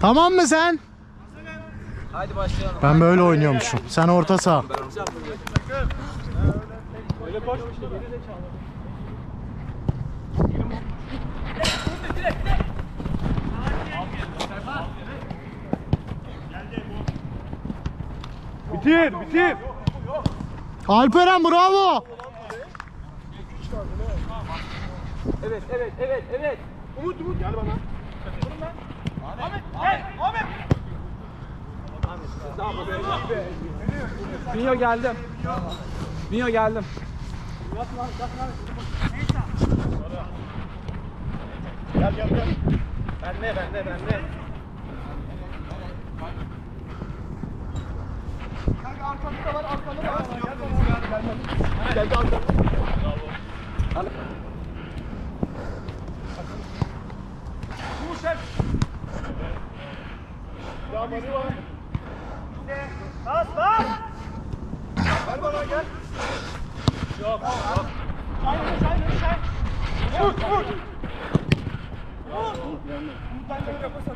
Tamam mı sen? Hadi başlayalım. Ben böyle oynuyormuşum. Sen orta saha. Bitir, bitir. Alperen bravo. Evet, evet, evet, evet. Umut, Umut gel bana. Binyo geldim. Binyo geldim. Gel gel gel. Bende, bende, bende. Kanka arkamda da var, arkamda da var. Gel bana. Geldi arkamda. Umut sen. Ya Mani var. Bas bas. Ver bana gel. Yok. yok. Aynen, aynen, aynen. Vur, vur.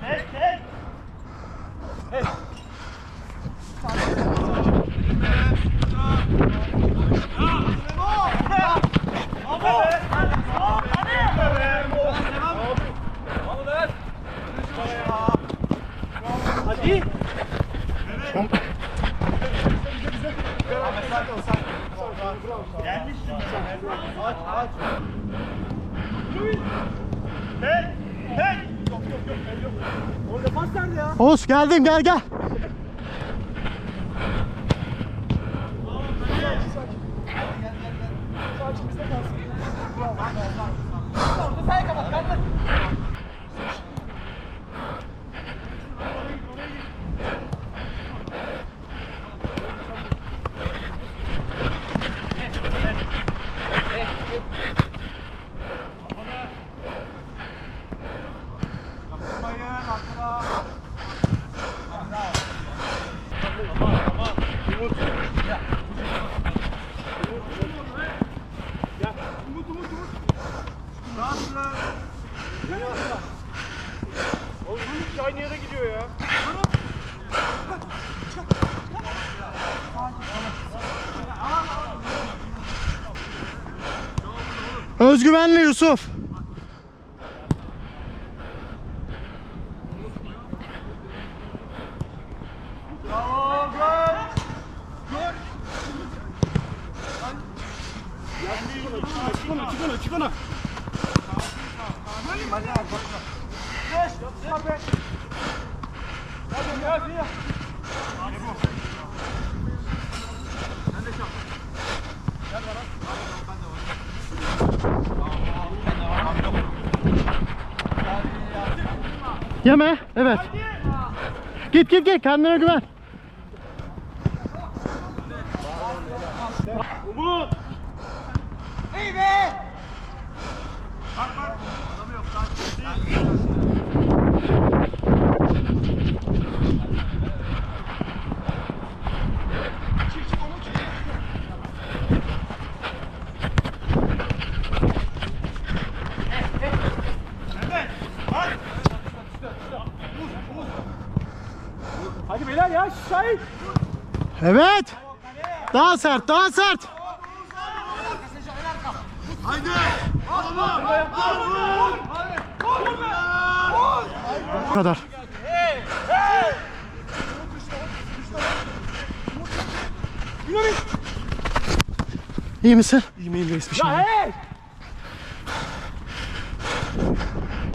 Hey, hey. Hey. Gelmişsin sen. Aç aç. Hey! Hey! Yok yok yok. Orada pas nerede ya? Oğuz geldim gel gel. Sakin bizde kalsın. Umut Umut Umut. Rahat rahat. Gel atla. Oğlum bu aynı yere gidiyor ya. Özgüvenli Yusuf. Bravo gol. Gol. Çık ona, çık ona, çık ona. Geç, hadi. Hadi, hadi, hadi. Yeme. Evet. Git git git kendine güven. Umut. İyi be. Bak bak. Adamı yok. Sakin. Çık çık Umut çık. Evet. Hadi. Hadi beyler ya Şahin. Evet. Daha sert daha sert. Haydi. Bu kadar. İyi misin? İyi miyim reis bir Ya hey!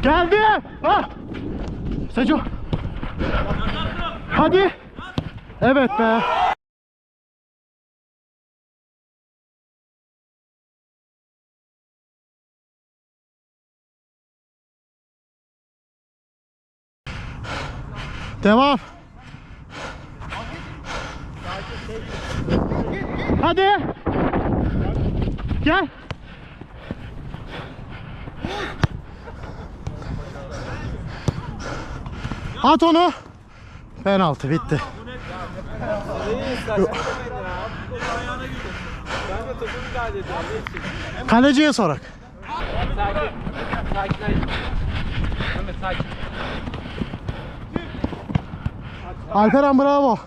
Geldi. Ha. Seco. Hadi. Evet be. Devam. Hadi. Gel. At onu. Penaltı bitti. Kaleciye sorak. Sakin. sakin. Mehmet sakin. Alperen bravo.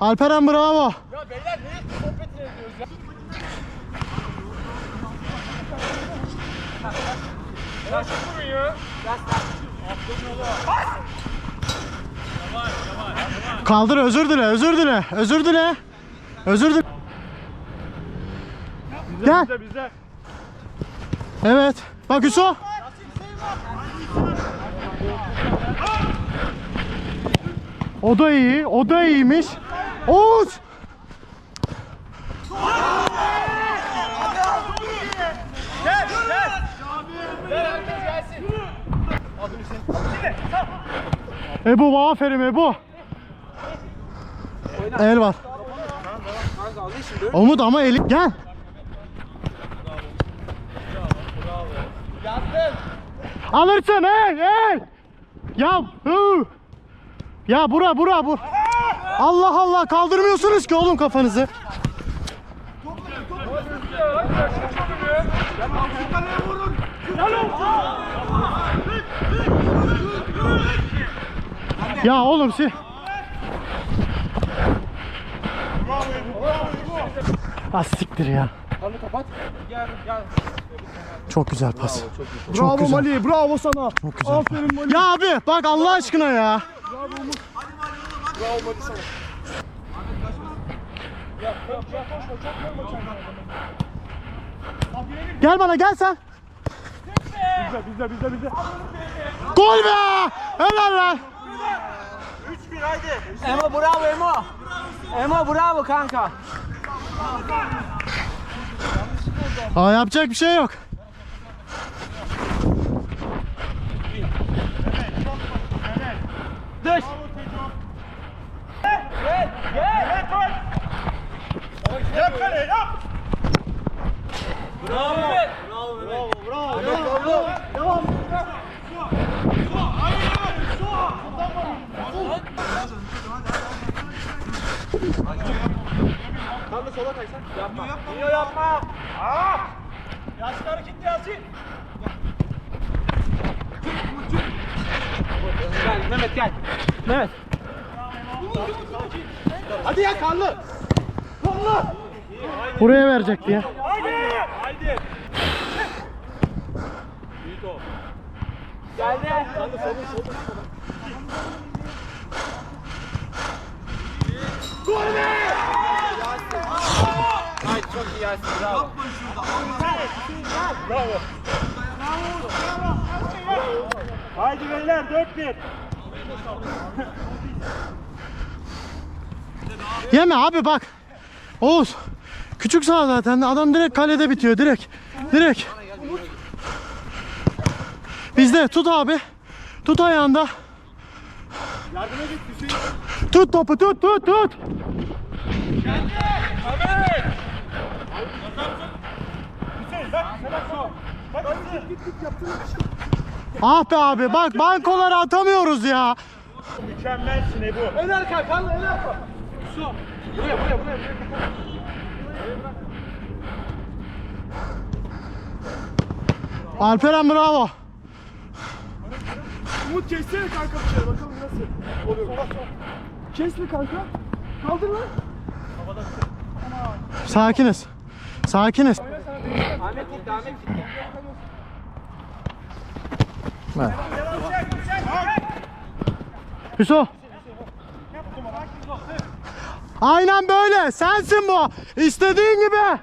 Alperen bravo. Ya beyler niye sohbet ediyoruz ya? Şu vurun ya. Kaldır özür dile özür dile özür dile. Özür dile. Gel. Bizde bizde. Evet. Bak Hüso. O da iyi. O da iyiymiş. Oğuz. Gel gel. Gel herkes gelsin. Ebu aferin Ebu. El var. Umut ama eli gel. Alırsın el el. Ya hı. Ya bura bura bu. Allah Allah kaldırmıyorsunuz ki oğlum kafanızı. Ya oğlum si. Ah siktir ya. Kanı kapat. Gel gel. Çok güzel pas. Çok Bravo güzel. Mali, bravo sana. Çok güzel. Aferin Mali. Ya abi bak Allah aşkına ya. Bravo Mali sana. Gel bana gel sen. Bizde bizde bizde bizde. Gol be! Helal lan. 3-1 haydi. Emo bravo Emo. Emo bravo kanka. Aa, yapacak bir şey yok. Dış. Evet var. Yap kale yap. Bravo Mehmet. Bravo bravo. Bravo. Devam. Tam da sola kaysan. Yapma. Yapma. yapma. Aa! Yasin hareketli Yasin. Gel Mehmet gel. Mehmet. Hadi ya Kanlı. Kanlı. Buraya verecekti ya. Haydi. Haydi. Geldi. Kanlı solun solun. Gol be! Haydi çok iyi Yasin bravo. Bravo. Haydi beyler 4-1. Yeme abi bak. Oğuz. Küçük saha zaten. Adam direkt kalede bitiyor. Direkt. Direkt. Bizde. Tut abi. Tut ayağında. Yardıma git Hüseyin. Tut topu tut tut tut. Ahmet! Hüseyin Ah be abi bak bankoları atamıyoruz ya. Mükemmelsin Ebu. En arka Kanlı en arka. Su. Buraya buraya buraya. Alperen bravo. Umut kessene kanka bir şey bakalım nasıl oluyor. Sola sola. Kes mi kanka? Kaldır lan. Sakiniz. Sakiniz. Ahmet. Hüso. Aynen böyle. Sensin bu. İstediğin gibi.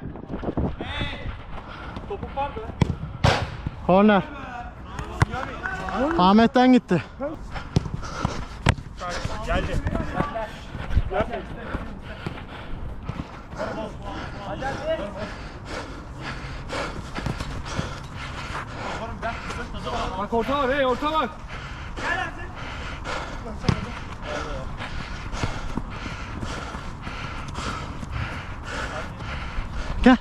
Topuk var mı? Korner. Ahmet'ten gitti. Geldi. Bak orta var hey orta var. Gel.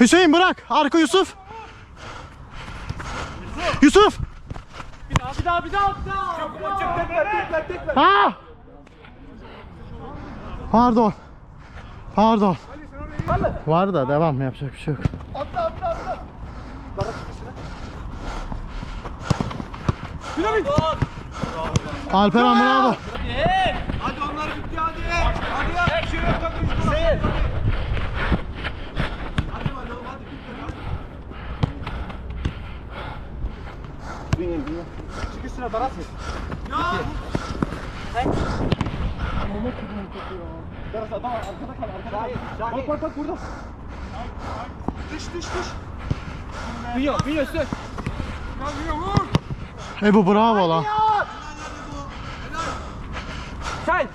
Hüseyin bırak. Arka Yusuf. Yusuf. Bir daha bir daha bir daha. Bir daha. Çık tekrar tekrar tekrar. Ha! Pardon. Pardon. Var da devam yapacak bir şey yok. Alperen bravo. Hadi onlar bitti hadi. Hadi ya. Bir şey yok bakalım hadi bitti. Çık üstüne Berat. Berat adam arkada kal arkada kal. Bak bak bak burada. Düş düş düş. Bünyo, Bünyo sür. Ebu bravo lan. Sen.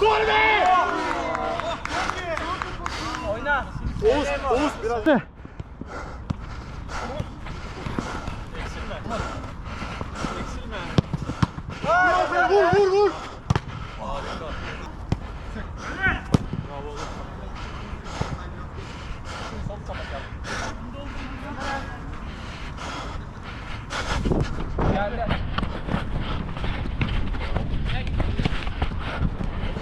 Oyna. Oğuz Oğuz biraz. De. Vur vur vur. Geldi.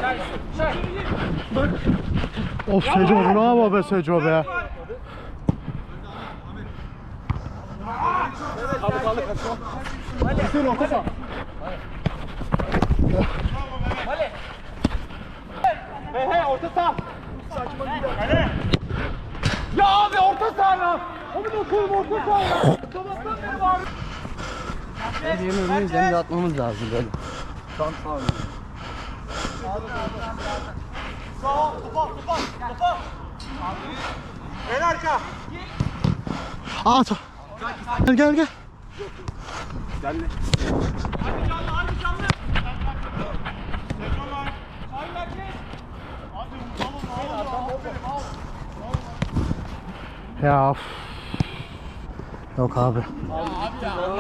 Çay, çay. Of Seco bravo be Seco be. Abi. Hüseyin orta sağ. Ya abi orta sağ ya. Onu da koyayım orta sağ ya. Sabahtan beri var. Yemeğimizi de atmamız lazım böyle. Sağ En arka. At. Gel gel gel. Geldi. Hadi canlı hadi canlı. Ya of. Yok abi.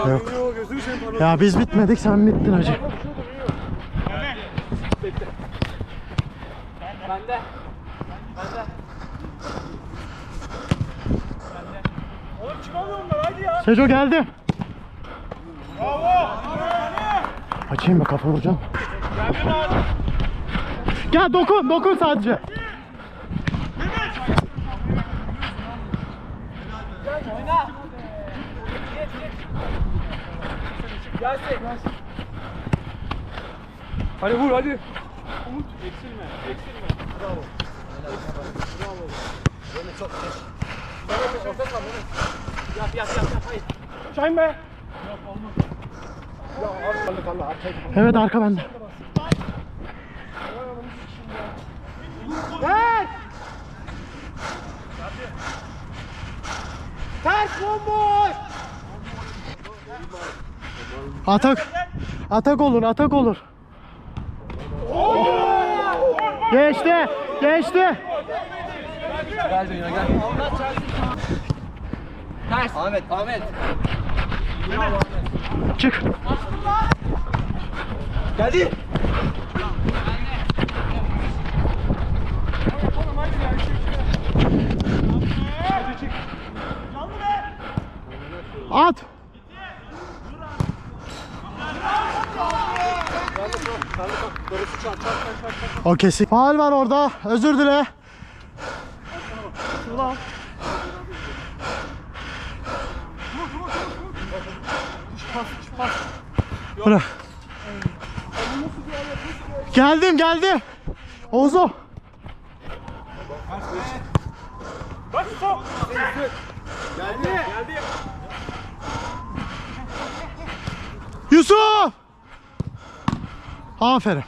Yok. Yok. Ya biz bitmedik sen bittin hacı. Bende. Oğlum çıkamıyor onlar hadi ya. Seco geldi. Bravo. Açayım mı kafa vuracağım. Gel dokun dokun sadece. Oyna. Yasin. Hadi vur hadi. Yap yap yap yap. Hayır. Şahin be. Evet arka bende. Ters. Ters bomboş. Atak. Atak olur atak olur. Geçti. Geçti. Gel Dünya gel. Ters. Ahmet, Ahmet. Çık. Geldi. At. O kesin. Faal var orada. Özür dile. Bırak. Geldim geldim. Ozo. Bak stop. Geldi. Geldi. Yusuf. Aferin.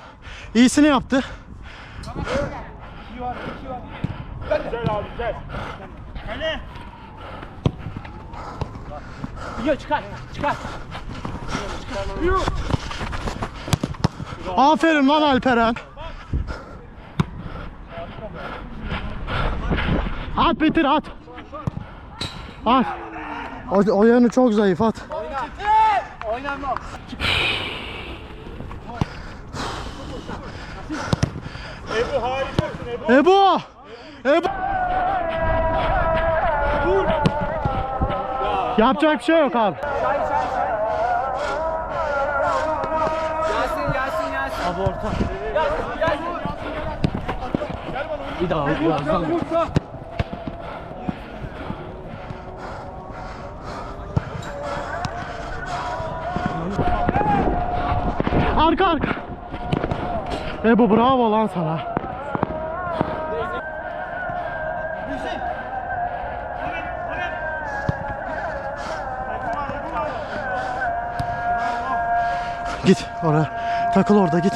İyisini yaptı. Güzel abi güzel. Kale. Bünyo çıkar. Çıkar. Aferin lan Alperen. At bitir at. At. O, o yanı çok zayıf at. Oynama. Ebu harikasın Ebu. Ebu. Yapacak bir şey yok abi. Yasin Yasin Yasin. Bir daha birazdan. Arka arka. Ebu bravo lan sana. Git oraya. Takıl orada git.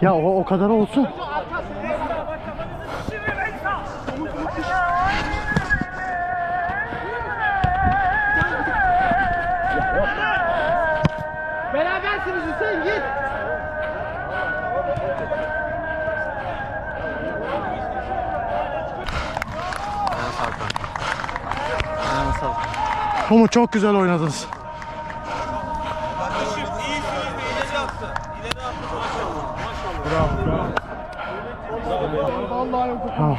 Ya o, o kadar olsun. Ama çok güzel oynadınız. Kardeşim. Tamam.